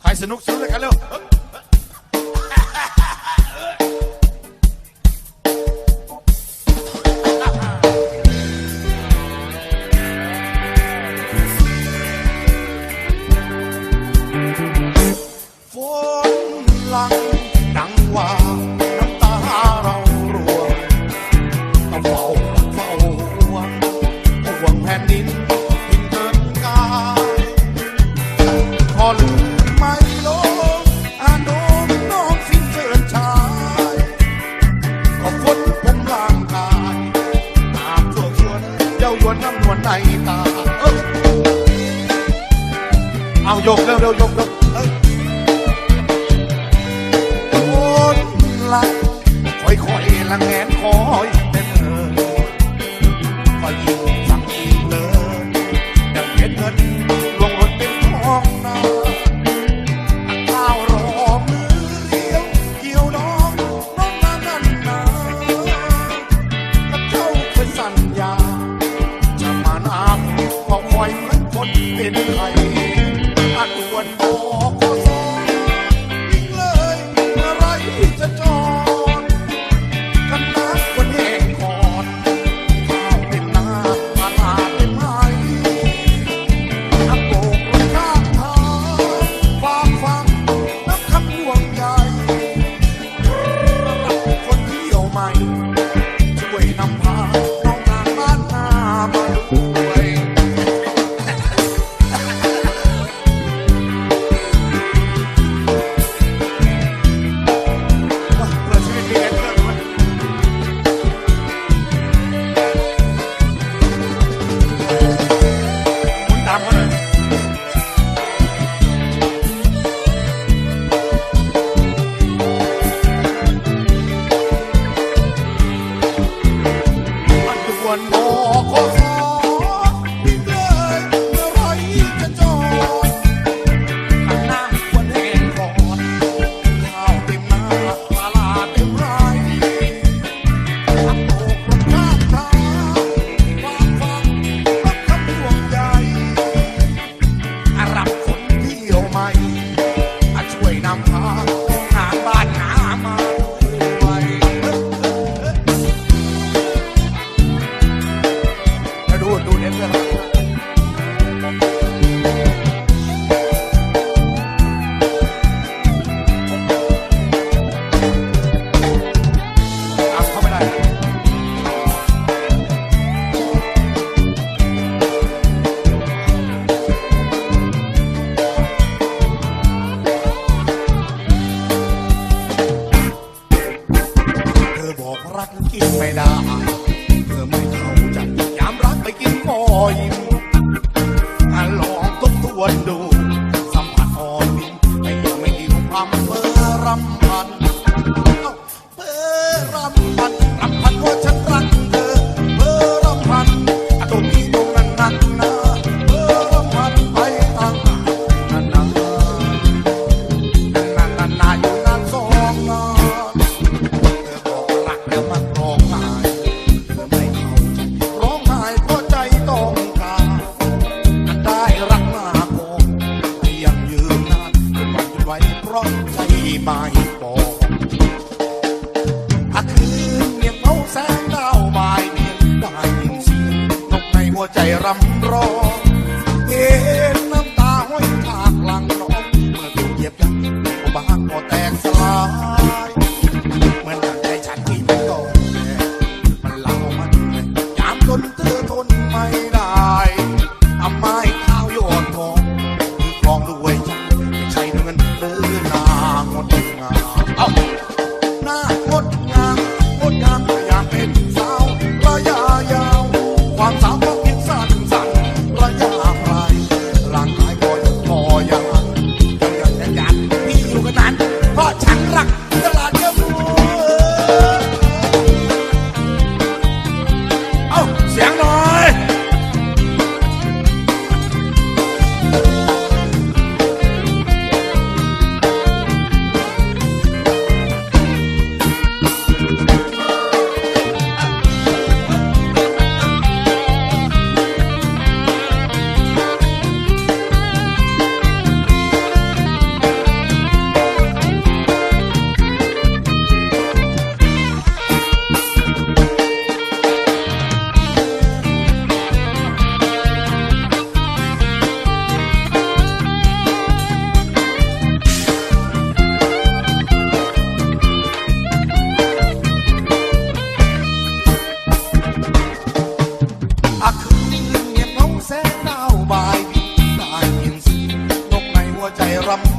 ใครสนุกสุดเลยกันเร็ว วนน้ำนวลในตา เอายกเร็วเร็วยกยกคนละค่อยๆละแงนคอยเป็น I'm ร่ำร้อง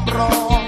ร